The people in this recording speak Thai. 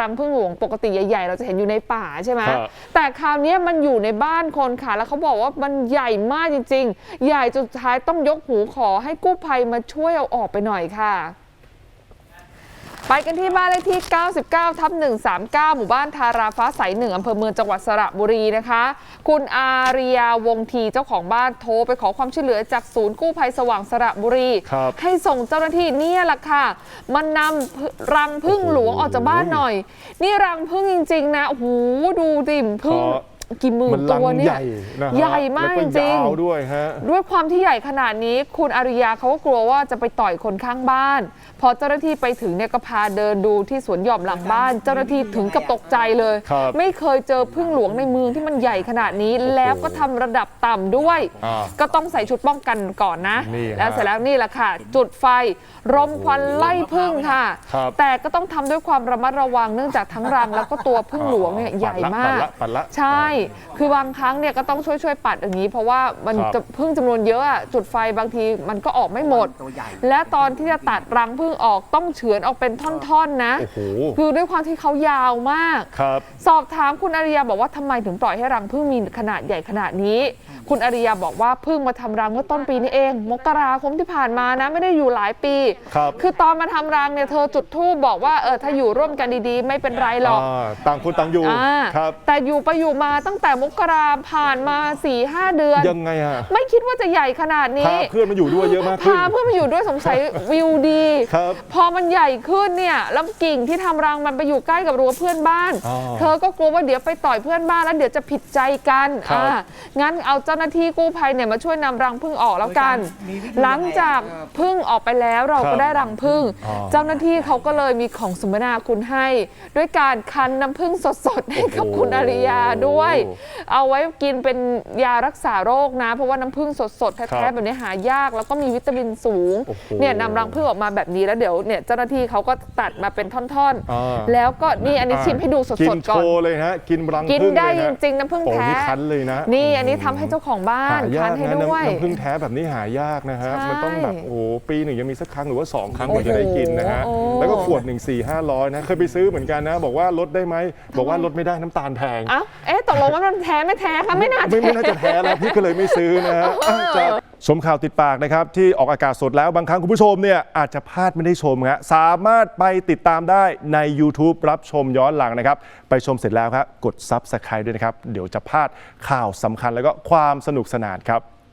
รังพึ่งหลวงปกติใหญ่ๆ เราจะเห็นอยู่ในป่าใช่ไหมครับแต่คราวเนี้ยมันอยู่ในบ้านคนค่ะ แล้วเขาบอกว่ามันใหญ่มากจริงๆ ใหญ่จนสุดท้ายต้องยกหูขอให้กู้ภัยมาช่วยเอาออกไปหน่อยค่ะ ไปกันที่บ้านเลขที่ 99 ทับ 139 หมู่บ้านทาราฟ้าใสหนึ่งอำเภอเมืองจังหวัดสระบุรีนะคะ คุณอาริยาวงทีเจ้าของบ้านโทรไปขอความช่วยเหลือจากศูนย์กู้ภัยสว่างสระบุรี ครับให้ส่งเจ้าหน้าที่เนี่ยแหละค่ะ มันนำรังพึ่งหลวงออกจากบ้านหน่อย นี่รังพึ่งจริง ๆ นะ โอ้โห ดูดิพึ่ง ขอ กี่หมื่มันนลัตังวเนี่ใหย ญ่นะฮะใหญ่มากแล้วจริงๆ ยาวด้วยฮะ ด้วยความที่ใหญ่ขนาดนี้ คุณอาริยาเขาก็กลัวว่าจะไปต่อยคนข้างบ้าน พอเจ้าหน้าที่ไปถึงเนี่ยก็พาเดินดูที่สวนหย่อมหลังบ้าน เจ้าหน้าที่ถึงกับตกใจเลย ครับ ไม่เคยเจอพึ่งหลวงในเมืองที่มันใหญ่ขนาดนี้ แล้วก็ทำระดับต่ำด้วย อ่า ก็ต้องใส่ชุดป้องกันก่อนนะ นี่ฮะแล้วเสร็จแล้วนี่แหละค่ะ จุดไฟรมควันไล่พึ่งค่ะ ครับ แต่ก็ต้องทำด้วยความระมัดระวังเนื่องจากทั้งรังแล้วก็ตัวพึ่งหลวงเนี่ยใหญ่มาก ปัดละปัดละใช่คือบางครั้งเนี่ยก็ต้องช่วยช่วยๆปัดอย่างนี้ เพราะว่ามันครับ จะพึ่งจำนวนเยอะอะจุดไฟบางทีมันก็ออกไม่หมดและตอนที่จะตัดรังพึ่งออกต้องเฉือนออกเป็นท่อนๆนะ โอ้โหคือด้วยความที่เขายาวมาก ครับ สอบถามคุณอริยาบอกว่าทำไมถึงปล่อยให้รังพึ่งมีขนาดใหญ่ขนาดนี้ คุณอริยาบอกว่าพึ่งมาทำรังเมื่อต้นปีนี้เอง มกราคมที่ผ่านมานะไม่ได้อยู่หลายปีครับคือตอนมาทำรังเนี่ยเธอจุดธูปบอกว่าเออถ้าอยู่ร่วมกันดีๆ ไม่เป็นไรหรอกอ่าต่างคนต่างอยู่อ่าครับ แต่อยู่ไปอยู่มาตั้งแต่มกราผ่านมา4ี่ห้าเดือน ยังไงฮะไม่คิดว่าจะใหญ่ขนาดนี้พาเพื่อนมาอยู่ด้วยเยอะมากขึ้นพาเพื่อนมาอยู่ด้วยสงสัยวิวดีครับพอมันใหญ่ขึ้นเนี่ยแล้วกิ่งที่ทำรังมันไปอยู่ใกล้กับรั้วเพื่อนบ้านอ๋อเธอก็กลัวว่าเดี๋ยวไปต่อยเพื่อนบ้านแล้วเดี๋ยวจะผิดใจกันครับอ่างั้นเอาเจ้าหน้าที่กู้ภัยเนี่ยมาช่วยนำรังพึ่งออกแล้วกันมีวิธีหลังจากพึ่งออกไปแล้วเราครัก็บได้รังพึ่งอ๋อเจ้าหน้าที่เขาก็เลยมีของสมนาคุณให้ ด้วยการคั้นน้ำพึ่งสดๆให้กับโอ้โหคุณอาริยาด้วยเอาไว้กินเป็นยารักษาโรคนะ เพราะว่าน้ำผึ้งสดๆ ครัแท้บๆแบบนี้หายาก แล้วก็มีวิตามินสูง โอ้โหเนี่ยนำรังผึ้งออกมาแบบนี้แล้วเดี๋ยวเนี่ยเจ้าหน้าที่เขาก็ตัดมาเป็นท่อนอ่า ๆ แล้วก็นี่อันนี้ชิมให้ดูสกิดนๆโชก่อน ว์เลยฮะกินรังกินพึ่งได้เลยจนะริงๆ น้ำผึ้งโอ้แท้ นี่คั้นเลยนะนี่อันนี้ทำให้เจ้าของบ้านหายาคั้กนให้นะด้วยน้ำน้ำพึ่งแท้แบบนี้หายากนะฮะใช่มันต้องแบบโอ้โหปีหนึ่งยังมีสักครั้งหรือว่าสองครั้งโอ้กโหว่าจะได้กินนะฮะโอ้แล้วก็ขวดหนึ่งสี่ห้าร้อยนะเคยไปซื้อเหมือนกันนะ บอกว่าลดได้ไหมบอกว่าลดไม่ได้น้ำตาลแพง เอ้าเอ๊ะตกลงว่ามันแท้ไม่แท้คะไม่น่าไม่แท้ ไม่น่าจะแท้แล้วพี่ก็เลยไม่ซื้อนะฮะอะจากชมข่าวติดปากนะครับ ที่ออกอากาศสดแล้วบางครั้งคุณผู้ชมเนี่ยอาจจะพลาดไม่ได้ชมฮะสามารถไปติดตามได้ใน YouTube รับชมย้อนหลังนะครับ ไปชมเสร็จแล้วครับกด Subscribe ด้วยนะครับ เดี๋ยวจะพลาดข่าวสำคัญแล้วก็ความสนุกสนานครับ